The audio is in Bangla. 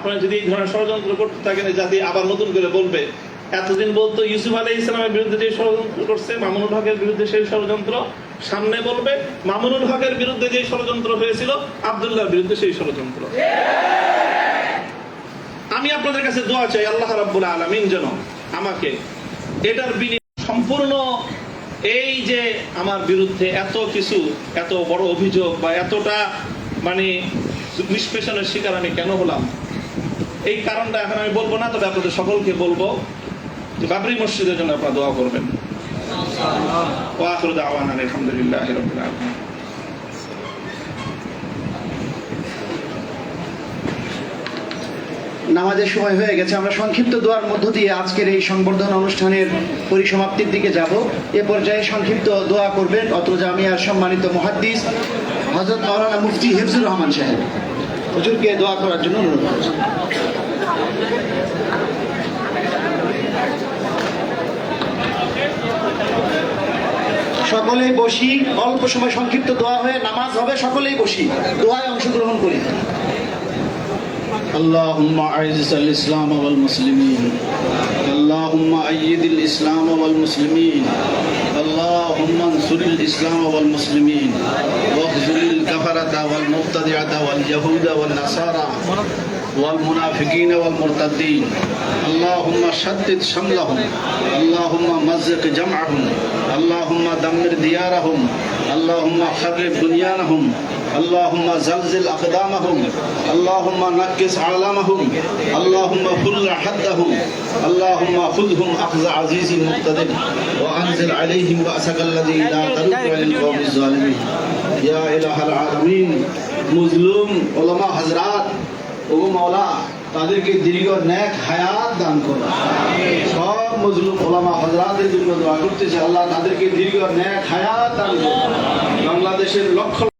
আপনারা যদি এই ধরনের ষড়যন্ত্র করতে থাকেন জাতি আবার নতুন করে বলবে। এতদিন বলতো ইউসুফ আলাই ইসলামের বিরুদ্ধে যে ষড়যন্ত্র করছে, মামুনুল হকের বিরুদ্ধে সেই ষড়যন্ত্র সামনে বলবে। মামুনুল হকের বিরুদ্ধে যে ষড়যন্ত্র হয়েছিল, আবদুল্লাহর বিরুদ্ধে সেই ষড়যন্ত্র। আমি আপনাদের কাছে দোয়া চাই, আল্লাহ রাব্বুল আলামিন যেন আমাকে এটার বিনিময়ে সম্পূর্ণ এই যে আমার বিরুদ্ধে এত কিছু, এত বড় অভিযোগ বা এতটা মানে নিষ্পেষণের শিকার আমি কেন হলাম? এই কারণটা এখন আমি বলব না, তবে আপনাদের সকলকে বলব যে বাবরি মসজিদের জন্য আপনারা দোয়া করবেন। আলহামদুলিল্লাহি নামাজের সময় হয়ে গেছে, আমরা সংক্ষিপ্ত দোয়ার মধ্য দিয়ে আজকের এই সংবর্ধনা অনুষ্ঠানের পরিসমাপ্তির দিকে যাব। এ পর্যায়ে সংক্ষিপ্ত দোয়া করবেন অত্র জামিয়ার সম্মানিত মহাদ্দিস হজরত মাওলানা মুফতি হিফজুর রহমান সাহেব। হুজুরকে দোয়া করার জন্য অনুরোধ করছি। সকলেই বসি অল্প সময় সংক্ষিপ্ত দোয়া হয়ে নামাজ হবে সকলেই বসি দোয়ায় অংশগ্রহণ করি اللهم أعز الإسلام والمسلمين اللهم أيد الإسلام والمسلمين اللهم انصر الإسلام والمسلمين واخذل الكفرة والمبتدعة واليهود والنصارى والمنافقين والمرتدين. اللهم شتت شملهم. اللهم مزق جمعهم. اللهم دمر ديارهم. اللهم خرب بنيانهم. اللهم زلزل أقدامهم اللهم نكس عالمهم اللهم فل حدهم اللهم خذهم أخذ عزيز مقتدر وأنزل عليهم بأسك الذي لا ترد عن القوم الظالمين يا إله العالمين مظلوم علماء حضرات ও মাওলা তাদেরকে দীর্ঘ ন্যাক হায়াত দান করো সব মজলুম ওলামা হজরাতের জন্য দোয়া করতেছে আল্লাহ তাদেরকে দীর্ঘ ন্যাক হায়াত দান করো বাংলাদেশের লক্ষ